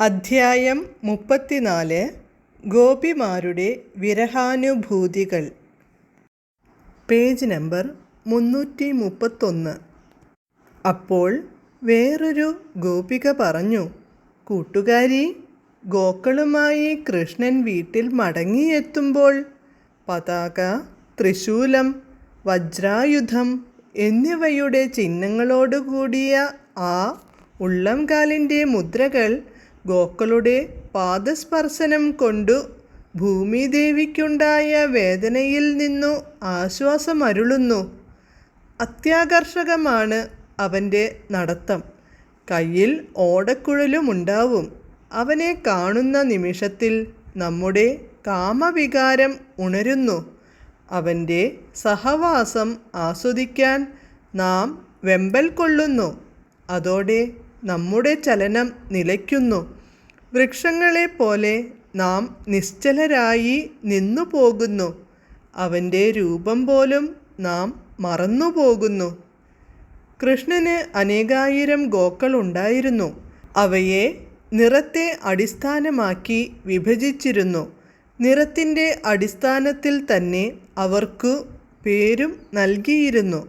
അധ്യായം മുപ്പത്തിനാല്. ഗോപിമാരുടെ വിരഹാനുഭൂതികൾ. Page number മുന്നൂറ്റി മുപ്പത്തൊന്ന് അപ്പോൾ വേറൊരു ഗോപിക പറഞ്ഞു കൂട്ടുകാരി ഗോക്കളുമായി കൃഷ്ണൻ വീട്ടിൽ മടങ്ങിയെത്തുമ്പോൾ പതാക ത്രിശൂലം വജ്രായുധം എന്നിവയുടെ ചിഹ്നങ്ങളോടുകൂടിയ ആ ഉള്ളംകാലിന്റെ മുദ്രകൾ ഗോക്കളുടെ പാദസ്പർശനം കൊണ്ടു ഭൂമിദേവിക്കുണ്ടായ വേദനയിൽ നിന്നു ആശ്വാസമരുളുന്നു. അത്യാകർഷകമാണ് അവന്റെ നടത്തം. കയ്യിൽ ഓടക്കുഴലുമുണ്ടാവും. അവനെ കാണുന്ന നിമിഷത്തിൽ നമ്മുടെ കാമവികാരം ഉണരുന്നു. അവന്റെ സഹവാസം ആസ്വദിക്കാൻ നാം വെമ്പൽ കൊള്ളുന്നു. അതോടെ നമ്മുടെ ചലനം നിലയ്ക്കുന്നു. വൃക്ഷങ്ങളെ പോലെ നാം നിശ്ചലരായി നിന്നു പോകുന്നു അവന്റെ രൂപം പോലും നാം മറന്നുപോകുന്നു. കൃഷ്ണന് അനേകായിരം ഗോക്കളുണ്ടായിരുന്നു. അവയെ നിറത്തെ അടിസ്ഥാനമാക്കി വിഭജിച്ചിരുന്നു. നിറത്തിന്റെ അടിസ്ഥാനത്തിൽ തന്നെ അവർക്ക് പേരും നൽകിയിരുന്നു.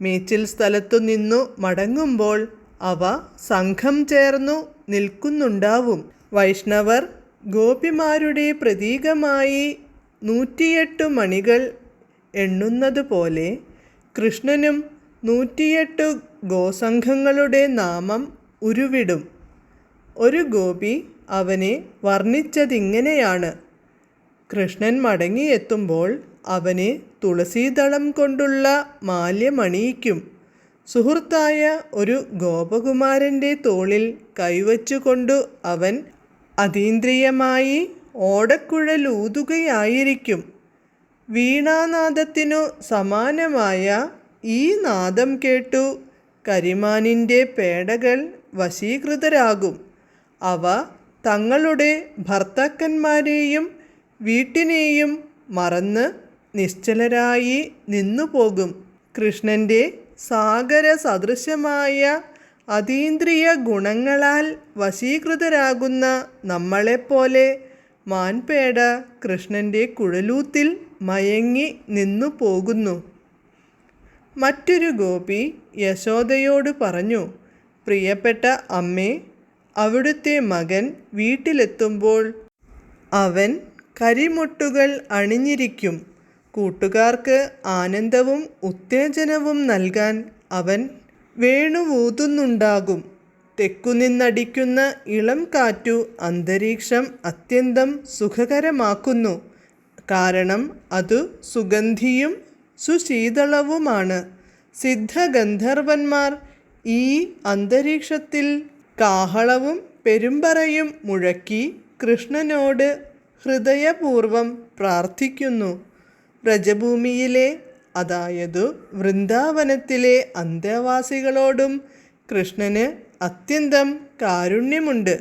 മേച്ചിൽ സ്ഥലത്തു നിന്നു മടങ്ങുമ്പോൾ അവ സംഘം ചേർന്നു നിൽക്കുന്നുണ്ടാവും. വൈഷ്ണവർ ഗോപിമാരുടെ പ്രതീകമായി നൂറ്റിയെട്ട് മണികൾ എണ്ണുന്നതുപോലെ കൃഷ്ണനും നൂറ്റിയെട്ട് ഗോസംഘങ്ങളുടെ നാമം ഉരുവിടും. ഒരു ഗോപി അവനെ വർണിച്ചതിങ്ങനെയാണ്. കൃഷ്ണൻ മടങ്ങിയെത്തുമ്പോൾ അവനെ തുളസീദളം കൊണ്ടുള്ള മാല്യമണിയിക്കും. സുഹൃത്തായ ഒരു ഗോപകുമാരന്റെ തോളിൽ കൈവച്ചുകൊണ്ടു അവൻ അതീന്ദ്രിയമായി ഓടക്കുഴലൂതുകയായിരിക്കും. വീണാനാദത്തിനു സമാനമായ ഈ നാദം കേട്ടു കരിമാനിന്റെ പേടകൾ വശീകൃതരാകും. അവ തങ്ങളുടെ ഭർത്താക്കന്മാരെയും വീട്ടിനെയും മറന്ന് നിശ്ചലരായി നിന്നുപോകും. കൃഷ്ണന്റെ സാഗര സദൃശമായ അതീന്ദ്രിയ ഗുണങ്ങളാൽ വശീകൃതരാകുന്ന നമ്മളെപ്പോലെ മാൻപേട കൃഷ്ണന്റെ കുഴലൂത്തിൽ മയങ്ങി നിന്നു പോകുന്നു. മറ്റൊരു ഗോപി യശോദയോട് പറഞ്ഞു പ്രിയപ്പെട്ട അമ്മേ അവിടുത്തെ മകൻ വീട്ടിലെത്തുമ്പോൾ അവൻ കരിമുട്ടുകൾ അണിഞ്ഞിരിക്കും. കൂട്ടുകാർക്ക് ആനന്ദവും ഉത്തേജനവും നൽകാൻ അവൻ വേണുവൂതുന്നുണ്ടാകും. തെക്കുനിന്നടിക്കുന്ന ഇളം കാറ്റു അന്തരീക്ഷം അത്യന്തം സുഖകരമാക്കുന്നു. കാരണം അതു സുഗന്ധിയും സുശീതളവുമാണ്. സിദ്ധഗന്ധർവന്മാർ ഈ അന്തരീക്ഷത്തിൽ കാഹളവും പെരുമ്പറയും മുഴക്കി കൃഷ്ണനോട് ഹൃദയപൂർവം പ്രാർത്ഥിക്കുന്നു. വ്രജഭൂമിയിലെ അതായത് വൃന്ദാവനത്തിലെ അന്തേവാസികളോടും കൃഷ്ണന് അത്യന്തം കാരുണ്യമുണ്ട്.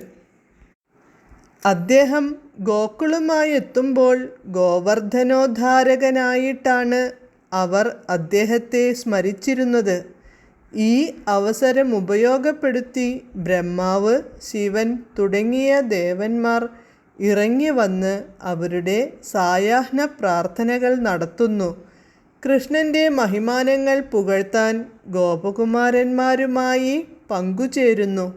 അദ്ദേഹം ഗോകുളുമായി എത്തുമ്പോൾ ഗോവർദ്ധനോദ്ധാരകനായിട്ടാണ് അവർ അദ്ദേഹത്തെ സ്മരിച്ചിരുന്നത്. ഈ അവസരം ഉപയോഗപ്പെടുത്തി ബ്രഹ്മാവ് ശിവൻ തുടങ്ങിയ ദേവന്മാർ ഇറങ്ങി വന്ന് അവരുടെ സായാഹ്ന പ്രാർത്ഥനകൾ നടത്തുന്നു. കൃഷ്ണന്റെ മഹിമാനങ്ങൾ പുകഴ്ത്താൻ ഗോപകുമാരന്മാരുമായി പങ്കുചേരുന്നു.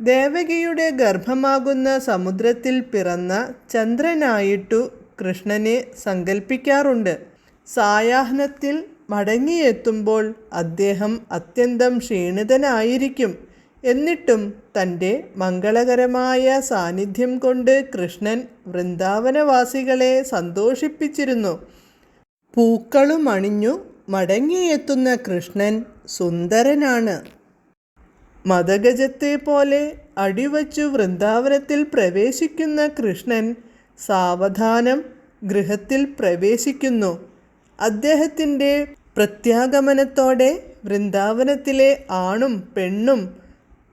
ദേവകിയുടെ ഗർഭമാകുന്ന സമുദ്രത്തിൽ പിറന്ന ചന്ദ്രനായിട്ടു കൃഷ്ണനെ സങ്കല്പിക്കാറുണ്ട് സായാഹ്നത്തിൽ മടങ്ങിയെത്തുമ്പോൾ അദ്ദേഹം അത്യന്തം ക്ഷീണിതനായിരിക്കും. എന്നിട്ടും തന്റെ മംഗളകരമായ സാന്നിധ്യം കൊണ്ട് കൃഷ്ണൻ വൃന്ദാവനവാസികളെ സന്തോഷിപ്പിച്ചിരുന്നു. പൂക്കളും അണിഞ്ഞു മടങ്ങിയെത്തുന്ന കൃഷ്ണൻ സുന്ദരനാണ്. മതഗജത്തെ പോലെ അടിവച്ചു വൃന്ദാവനത്തിൽ പ്രവേശിക്കുന്ന കൃഷ്ണൻ സാവധാനം ഗൃഹത്തിൽ പ്രവേശിക്കുന്നു. അദ്ദേഹത്തിന്റെ പ്രത്യാഗമനത്തോടെ വൃന്ദാവനത്തിലെ ആണും പെണ്ണും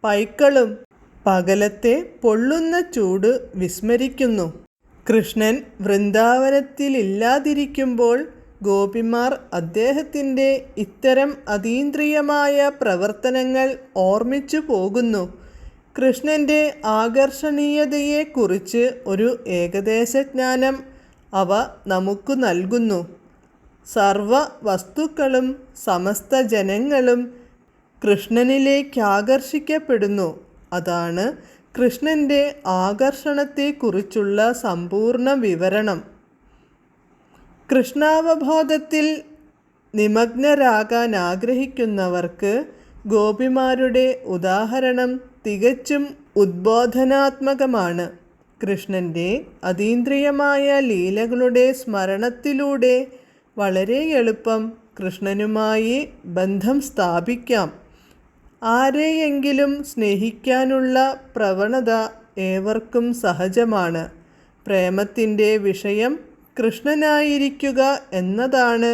പൈക്കളും പകലത്തെ പൊള്ളുന്ന ചൂട് വിസ്മരിക്കുന്നു. കൃഷ്ണൻ വൃന്ദാവനത്തിലില്ലാതിരിക്കുമ്പോൾ ഗോപിമാർ അദ്ദേഹത്തിന്റെ ഇത്തരം അതീന്ദ്രിയമായ പ്രവർത്തനങ്ങൾ ഓർമ്മിച്ചു പോകുന്നു. കൃഷ്ണന്റെ ആകർഷണീയതയെക്കുറിച്ച് ഒരു ഏകദേശ ജ്ഞാനം അവ നമുക്ക് നൽകുന്നു. സർവ വസ്തുക്കളും സമസ്ത ജനങ്ങളും കൃഷ്ണനിലേക്ക് ആകർഷിക്കപ്പെടുന്നു അതാണ് കൃഷ്ണന്റെ ആകർഷണത്തെക്കുറിച്ചുള്ള സമ്പൂർണ വിവരണം. കൃഷ്ണാവബോധത്തിൽ നിമഗ്നരാകാൻ ആഗ്രഹിക്കുന്നവർക്ക് ഗോപിമാരുടെ ഉദാഹരണം തികച്ചും ഉദ്ബോധനാത്മകമാണ്. കൃഷ്ണന്റെ അതീന്ദ്രിയമായ ലീലകളുടെ സ്മരണത്തിലൂടെ വളരെ എളുപ്പം കൃഷ്ണനുമായി ബന്ധം സ്ഥാപിക്കാം. ആരെയെങ്കിലും സ്നേഹിക്കാനുള്ള പ്രവണത ഏവർക്കും സഹജമാണ്. പ്രേമത്തിന്റെ വിഷയം കൃഷ്ണനായിരിക്കുക എന്നതാണ്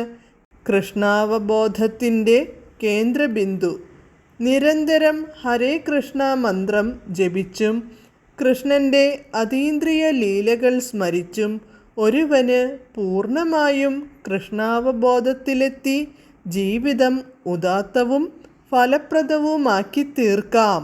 കൃഷ്ണാവബോധത്തിന്റെ കേന്ദ്രബിന്ദു. നിരന്തരം ഹരേ കൃഷ്ണ മന്ത്രം ജപിച്ചും കൃഷ്ണന്റെ അതീന്ദ്രിയ ലീലകൾ സ്മരിച്ചും ഒരുവന് പൂർണമായും കൃഷ്ണാവബോധത്തിലെത്തി ജീവിതം ഉദാത്തവും ഫലപ്രദവുമാക്കി തീർക്കാം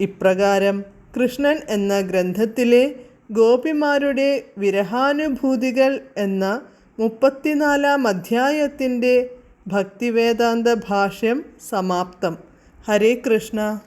ഇപ്രകാരം കൃഷ്ണൻ എന്ന ഗ്രന്ഥത്തിലെ ഗോപിമാരുടെ വിരഹാനുഭൂതികൾ എന്ന മുപ്പത്തിനാലാം അധ്യായത്തിന്റെ ഭക്തിവേദാന്ത ഭാഷ്യം സമാപ്തം. ഹരേ കൃഷ്ണ.